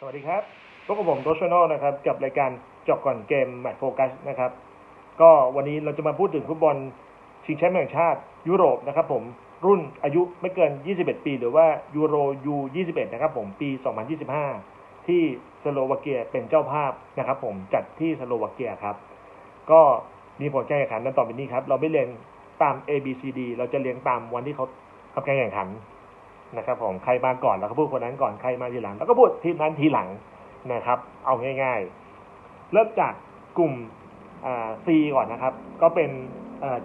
สวัสดีครับพบกับผมโตชโนนะครับ กับรายการจาะก่อนเกมแมตช์โฟกัสนะครับ ก็วันนี้เราจะมาพูดถึงฟุตบอลชิงแชมป์แห่งชาติยุโรปนะครับ ผมรุ่นอายุไม่เกิน 21 ปี หรือว่ายูโรยู21 นะครับผมปี 2025 ที่สโลวาเกียเป็นเจ้าภาพนะครับผมจัดที่สโลวาเกียครับ ก็มีผลการแข่งขันดังต่อไปนี้ครับ เราไม่เรียงตาม A B C D เราจะเรียงตามวันที่เขาทำการแข่งขัน นะครับผมใครมาก่อนเราก็พูดคนนั้นก่อนใครมาทีหลังแล้วก็พูดทีมนั้นทีหลังนะครับ เอาง่าย ๆ เริ่มจากกลุ่มซีก่อนนะครับ ก็เป็น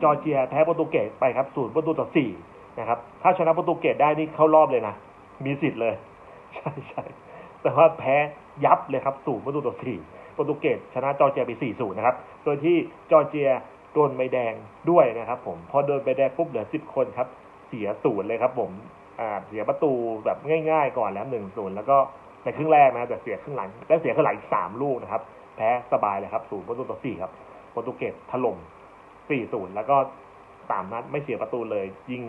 จอร์เจียแพ้โปรตุเกสไปครับศูนย์ประตูต่อสี่นะครับ ถ้าชนะโปรตุเกสได้นี่เข้ารอบเลยนะมีสิทธิ์เลย ใช่ใช่แต่ว่าแพ้ยับเลยครับศูนย์ประตูต่อสี่โปรตุเกสชนะจอร์เจียไปสี่ศูนย์นะครับ โดยที่จอร์เจียโดนใบแดงด้วยนะครับ ผมพอโดนใบแดงปุ๊บเหลือสิบคนครับ เสียศูนย์เลยครับผม เสียประตูแบบง่าย ๆ ก่อนแล้วหนึ่งศูนย์แล้วก็ในครึ่งแรกนะแต่เสียครึ่งหลังและเสียครึ่งหลังอีกสามลูกนะครับ แพ้สบายเลยครับศูนย์ประตูต่อสี่ครับโปรตุเกสถล่มสี่ศูนย์แล้วก็สามนัดไม่เสียประตูเลย ยิง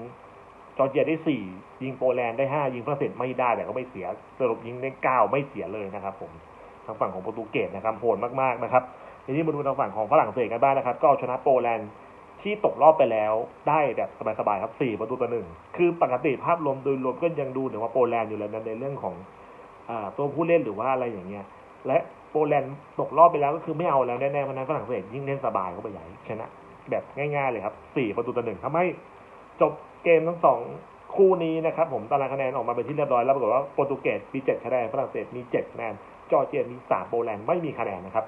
จอร์เจียได้สี่ยิงโปแลนด์ได้ห้ายิงฝรั่งเศสไม่ได้แต่ก็ไม่เสียสรุปยิงได้เก้าไม่เสียเลยนะครับ ผมทางฝั่งของโปรตุเกสนะครับโหดมากๆนะครับทีนี้มาดูทางฝั่งของฝรั่งเศสกันบ้างนะครับ ก็ชนะโปแลนด์ ที่ตกรอบไปแล้วได้แบบสบายๆครับสี่ประตูต่อหนึ่งคือปกติภาพรวมโดยรวมก็ยังดูเหมือว่าโปแลนด์อยู่แล้วนะในเรื่องของอตัวผู้เล่นหรือว่าอะไรอย่างเงี้ย และโปแลนด์ตกรอบไปแล้วก็คือไม่เอาแล้วแน่ๆเพราะนั้นฝรั่งเศสยิ่งเล่นสบายเข้าไปใหญ่ชนะแบบง่ายๆเลยครับสี่ประตูต่อหนึ่งทำให้จบเกมทั้งสองคู่นี้นะครับผมตารางคะแนนออกมาเป็นที่เรียบร้อยแล้วปรากฏว่าโปรตุเกสมีเจ็ดคะแนนฝรั่งเศสมีเจ็ดคะแนนจอร์เจียมีสามโปแลนด์ไม่มีคะแนนนะครับ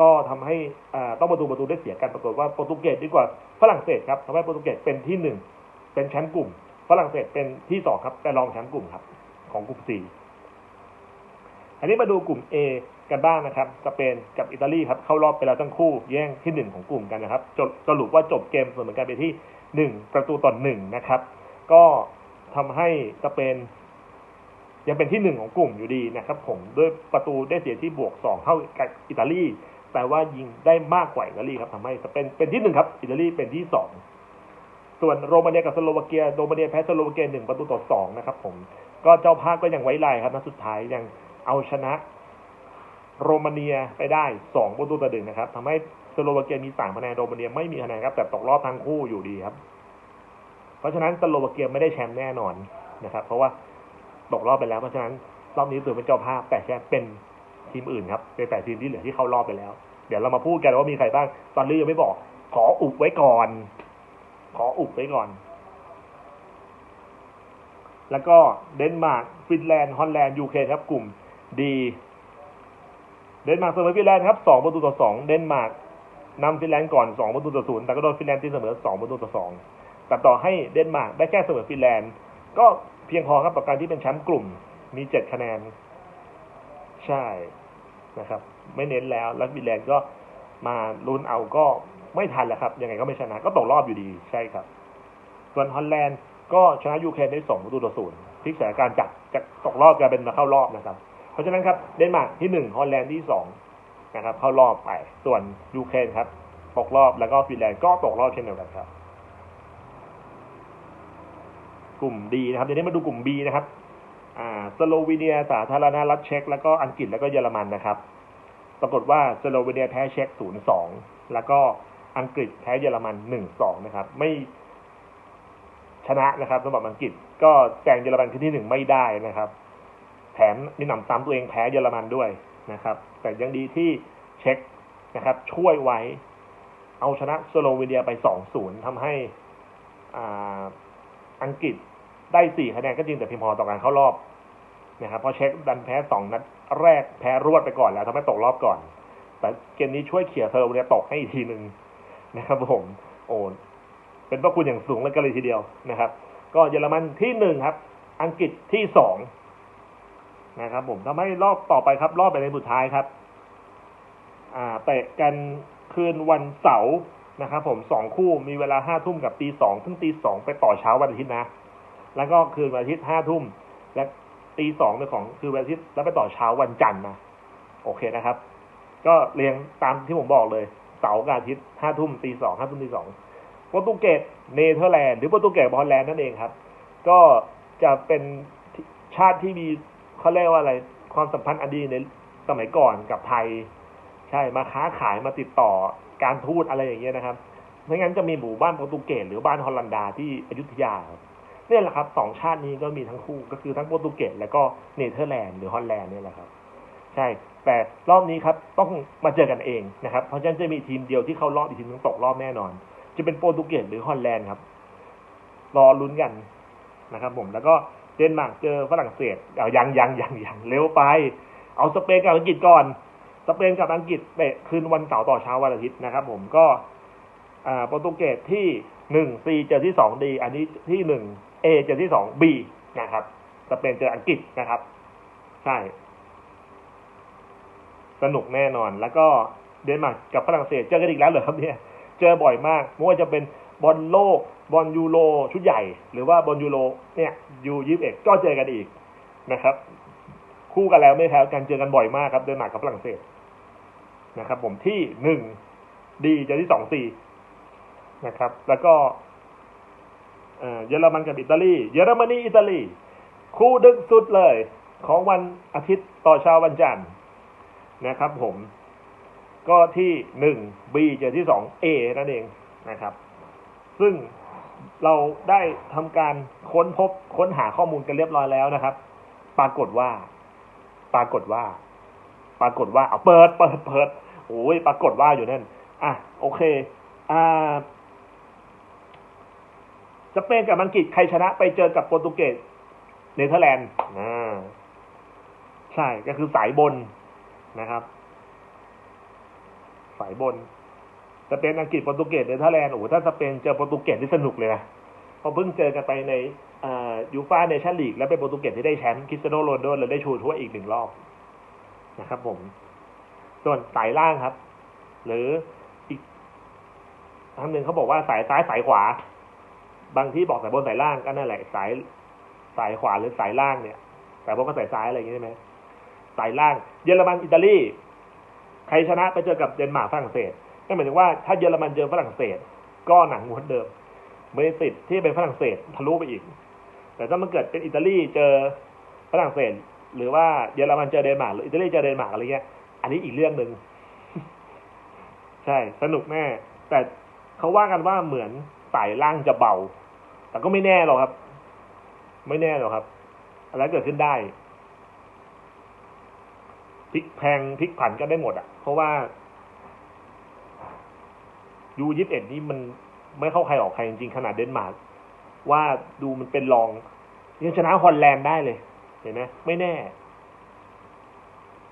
ก็ทำให้ต้องประตูประตูได้เสียกันปรากฏว่าโปรตุเกสดีกว่าฝรั่งเศสครับทำให้โปรตุเกสเป็นที่หนึ่งเป็นแชมป์กลุ่ม ฝรั่งเศสเป็นที่สองครับแต่รองแชมป์กลุ่มครับ ของกลุ่มสี่อันนี้มาดูกลุ่ม A กันบ้างนะครับสเปนกับอิตาลีครับเข้ารอบไปแล้วทั้งคู่แย่งที่หนึ่งของกลุ่มกันนะครับจบสรุปว่าจบเกมเสมอกันไปที่หนึ่งประตูต่อหนึ่งนะครับ ก็ทำให้สเปนยังเป็นที่หนึ่งของกลุ่มอยู่ดีนะครับ ผมด้วยประตูได้เสียที่บวกสองเท่ากับอิตาลี แปลว่ายิงได้มากกว่าอิตาลีครับทำให้เป็นเป็นที่หนึ่งครับ อิตาลีเป็นที่สองส่วนโรมาเนียกับสโลวาเกียโรมาเนียแพ้สโลวาเกียหนึ่งประตูต่อสองนะครับ ผม ก็เจ้าภาพก็ยังไว้ลายครับนัดสุดท้ายยังเอาชนะ โรมาเนียไปได้สองประตูต่อหนึ่งนะครับทำให้สโลวาเกียมีสามคะแนนโรมาเนียไม่มีคะแนนครับ แต่ตกรอบทั้งคู่อยู่ดีครับ เพราะฉะนั้นสโลวาเกียไม่ได้แชมป์แน่นอนนะครับ เพราะว่าตกรอบไปแล้วเพราะฉะนั้นรอบนี้ถือเป็นเจ้าภาพแต่แค่เป็น ทีมอื่นครับเป็นแต่ทีมที่เหลือที่เข้ารอบไปแล้ว เดี๋ยวเรามาพูดกันว่ามีใครบ้าง ตอนนี้ยังไม่บอก ขออุบไว้ก่อน ขออุบไว้ก่อน แล้วก็เดนมาร์กฟินแลนด์ฮอลแลนด์ยูเครนครับกลุ่มดีเดนมาร์กเสมอฟินแลนด์ครับสองประตูต่อสองเดนมาร์กนำฟินแลนด์ก่อนสองประตูต่อศูนย์แต่ก็โดนฟินแลนด์ตีเสมอสองประตูต่อสองแต่ต่อให้เดนมาร์กได้แค่เสมอฟินแลนด์ ก็เพียงพอครับต่อการที่เป็นแชมป์กลุ่มมีเจ็ดคะแนน ใช่นะครับ ไม่เน้นแล้วแล้วฟินแลนด์ก็มาลุ้นเอาก็ไม่ทันแล้วครับ ยังไงก็ไม่ชนะก็ตกรอบอยู่ดีใช่ครับ ส่วนฮอลแลนด์ก็ชนะยูเครนได้สองประตูต่อศูนย์พลิกสถานการณ์จากจากตกรอบกลายเป็นมาเข้ารอบนะครับ เพราะฉะนั้นครับเดนมาร์กที่หนึ่งฮอลแลนด์ที่สองนะครับเข้ารอบไป ส่วนยูเครนครับตกรอบแล้วก็ฟินแลนด์ก็ตกรอบเช่นเดียวกันครับ กลุ่มดีนะครับเดี๋ยวนี้มาดูกลุ่ม B นะครับ สโลวีเนียสาธารณรัฐเช็กแล้วก็อังกฤษแล้วก็เยอรมันนะครับ ปรากฏว่าสโลวีเนียแพ้เช็ก0-2แล้วก็อังกฤษแพ้เยอรมัน1-2นะครับ ไม่ชนะนะครับสำหรับอังกฤษก็แซงเยอรมันขึ้นที่หนึ่งไม่ได้นะครับ แถมมีหนำซ้ำตัวเองแพ้เยอรมันด้วยนะครับ แต่ยังดีที่เช็กนะครับ ช่วยไว้ เอาชนะสโลวีเนียไป2-0ทำให้อ่าอังกฤษ ได้สี่คะแนนก็จริงแต่เพียงพอต่อการเข้ารอบนะครับเพราะเช็คดันแพ้สองนัดแรกแพ้รวดไปก่อนแล้วทำให้ตกรอบก่อน แต่เกมนี้ช่วยเขี่ยเซอร์เนียตกให้อีกทีหนึ่งนะครับผมโอ้เป็นพระคุณอย่างสูงเลยกันเลยทีเดียวนะครับ ก็เยอรมันที่หนึ่งครับ อังกฤษที่สองนะครับ ผมทำให้รอบต่อไปครับ รอบไปในสุดท้ายครับอ่าเตะกันคืนวันเสาร์นะครับผมสองคู่มีเวลาห้าทุ่มกับตีสองซึ่งตีสองไปต่อเช้าวันอาทิตย์นะ แล้วก็คืนวันอาทิตย์ห้าทุ่ม และตีสองในของคือวันอาทิตย์แล้วไปต่อเช้าวันจันทร์นะโอเคนะครับ ก็เรียงตามที่ผมบอกเลย เสาร์กับอาทิตย์ห้าทุ่มตีสองห้าทุ่มตีสองโปรตุเกสเนเธอร์แลนด์หรือโปรตุเกสบอลแลนด์นั่นเองครับ ก็จะเป็นชาติที่มีเขาเรียกว่าอะไรความสัมพันธ์อดีในสมัยก่อนกับไทย ใช่มาค้าขายมาติดต่อการทูตอะไรอย่างเงี้ยนะครับไม่งั้นจะมีหมู่บ้านโปรตุเกสหรือบ้านฮอลันดาที่อยุธยาครับ เนี่ยแหละครับสองชาตินี้ก็มีทั้งคู่ก็คือทั้งโปรตุเกสแล้วก็เนเธอร์แลนด์หรือฮอลแลนด์เนี่ยแหละครับ ใช่ แต่รอบนี้ครับต้องมาเจอกันเองนะครับ เพราะฉะนั้นจะมีทีมเดียวที่เข้ารอบอีกทีมนึงตกรอบแน่นอน จะเป็นโปรตุเกสหรือฮอลแลนด์ครับ รอลุ้นกันนะครับ ผมแล้วก็เดนมาร์กเจอฝรั่งเศสเอายังยังยังยังเร็วไป เอาสเปนกับอังกฤษก่อน สเปนกับอังกฤษเตะคืนวันเสาร์ต่อเช้าวันอาทิตย์นะครับ ผมก็อ่าโปรตุเกสที่หนึ่งซีเจอที่สองดี อันนี้ที่หนึ่ง เอเจอที่สองบีนะครับสเปนเจออังกฤษนะครับ ใช่ สนุกแน่นอน แล้วก็เดนมาร์กกับฝรั่งเศสเจอกันอีกแล้วเหรอครับเนี่ย เจอบ่อยมากไม่ว่าจะเป็นบอลโลกบอลยูโรชุดใหญ่ หรือว่าบอลยูโรเนี่ยยูยี่สิบเอ็ดก็เจอกันอีกนะครับ คู่กันแล้วไม่แพ้กันเจอกันบ่อยมากครับเดนมาร์กกับฝรั่งเศสนะครับ ผมที่หนึ่งดีเจอที่สองซีนะครับ แล้วก็ เยอรมันกับอิตาลี เยอรมนีอิตาลี คู่ดึกสุดเลย ของวันอาทิตย์ต่อเช้าวันจันทร์นะครับผม ก็ที่หนึ่งบีเจอที่สองเอนั่นเองนะครับ ซึ่งเราได้ทำการค้นพบค้นหาข้อมูลกันเรียบร้อยแล้วนะครับ ปรากฏว่า ปรากฏว่า ปรากฏว่าเอาเปิดเปิดเปิดโอ้ยปรากฏว่าอยู่นั่น อะ โอเค อ่า สเปนกับอังกฤษใครชนะไปเจอกับโปรตุเกสเนเธอร์แลนด์อ่าใช่ก็คือสายบนนะครับ สายบน สเปนอังกฤษโปรตุเกสเนเธอร์แลนด์โอ้โหถ้าสเปนเจอโปรตุเกสที่สนุกเลยนะเพราะเพิ่งเจอกันไปในยูฟ่าเนชั่นลีกแล้วเป็นโปรตุเกสที่ได้แชมป์คริสเตียโนโรนลโดเลยได้ชูถ้วยอีกหนึ่งรอบนะครับ ผม ส่วนสายล่างครับ หรืออีกทางหนึ่งเขาบอกว่าสายซ้ายสายขวา บางที่บอกสายบนสายล่างก็นั่นแหละสายสายขวาหรือสายล่างเนี่ยแต่พวกก็สายซ้ายอะไรอย่างนี้ใช่ไหมสายล่าง เยอรมันอิตาลีใครชนะไปเจอกับเดนมาร์กฝรั่งเศสนั่นหมายถึงว่าถ้าเยอรมันเจอฝรั่งเศส ก็หนังม้วนเดิมไม่ได้ติดที่เป็นฝรั่งเศสทะลุไปอีก แต่ถ้ามันเกิดเป็นอิตาลีเจอฝรั่งเศส หรือว่าเยอรมันเจอเดนมาร์กหรืออิตาลีเจอเดนมาร์กอะไรเงี้ย อันนี้อีกเรื่องหนึ่งใช่สนุกแน่แต่เขาว่ากันว่าเหมือน สายล่างจะเบา แต่ก็ไม่แน่หรอกครับ ไม่แน่หรอกครับ อะไรเกิดขึ้นได้พลิกแพงพลิกผันก็ได้หมด อะ เพราะว่ายูยิบเอ็ดนี่มันไม่เข้าใครออกใครจริงๆขนาดเดนมาร์กว่าดูมันเป็นรองยังชนะฮอลแลนด์ได้เลย เห็นไหมไม่แน่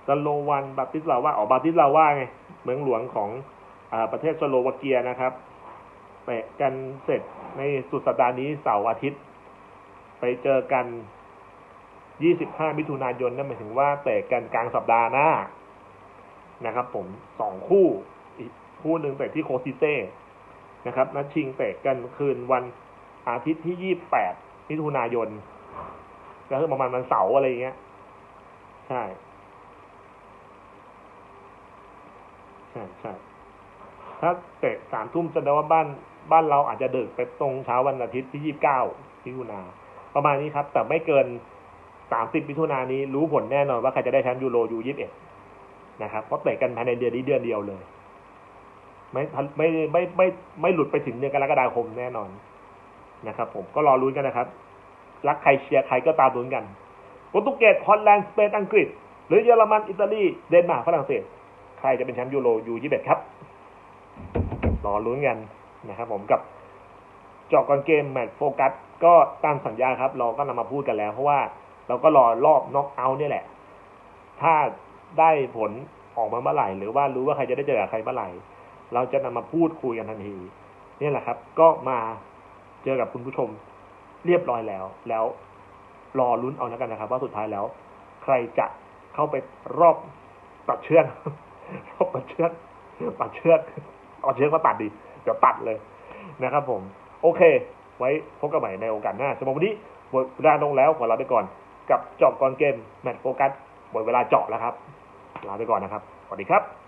สโลวันบาติสลาว่าออกบาติสลาว่าไง เมืองหลวงของอประเทศสโลวาเกียนะครับ เตะกันเสร็จในสุดสัปดาห์นี้เสาร์อาทิตย์ ไปเจอกัน 25 มิถุนายนนั่นหมายถึงว่าเตะกันกลางสัปดาห์หน้านะครับ ผมสองคู่อีกคู่หนึ่งเตะที่โคซิเซ่นะครับนัดชิงเตะกันคืนวันอาทิตย์ที่ 28 มิถุนายนก็คือประมาณวันเสาร์อะไรเงี้ย ใช่ ใช่ใช่ ถ้าเตะสามทุ่มแสดงว่าบ้านบ้านเราอาจจะดึกไปตรงเช้าวันอาทิตย์ที่ยี่สิบเก้ามิถุนา ประมาณนี้ครับ แต่ไม่เกินสามสิบมิถุนานี้รู้ผลแน่นอนว่าใครจะได้แชมป์ยูโรยูยี่สิบเอ็ดนะครับเพราะเตะกันภายในเดือนนี้เดือนเดียวเลย ไม่ไม่ไม่ไม่ไม่หลุดไปถึงเดือนกรกฎาคมแน่นอนนะครับ ผมก็รอรุ้นกันนะครับ รักใครเชียร์ใครก็ตามลุ้นกันโปรตุเกสฮอลแลนด์สเปนอังกฤษ หรือเยอรมันอิตาลีเดนมาร์กฝรั่งเศส ใครจะเป็นแชมป์ยูโรยูยี่สิบเอ็ดครับ ลุ้นกันนะครับผมกับเจาะก่อนเกมแมตช์โฟกัสก็ตามสัญญาครับ เราก็นำมาพูดกันแล้ว เพราะว่าเราก็รอรอบน็อกเอาท์เนี่ยแหละ ถ้าได้ผลออกมาเมื่อไหร่ หรือว่ารู้ว่าใครจะได้เจอใครเมื่อไหร่ เราจะนำมาพูดคุยกันทันทีนี่แหละครับ ก็มาเจอกับคุณผู้ชมเรียบร้อยแล้ว แล้วรอลุ้นเอาแล้วกันนะครับ ว่าสุดท้ายแล้ว ใครจะเข้าไปรอบตัดเชือกรอบตัดเชือกตัดเชือก เอาเชือกมาตัดดิเดี๋ยวตัดเลยนะครับผม โอเค ไว้พบกันใหม่ในโอกาสหน้าสำหรับวันนี้หมดเวลาลงแล้วขอลาไปก่อน กับเจาะก่อนเกมแมตช์โฟกัสหมดเวลาเจาะแล้วครับ ลาไปก่อนนะครับ สวัสดีครับ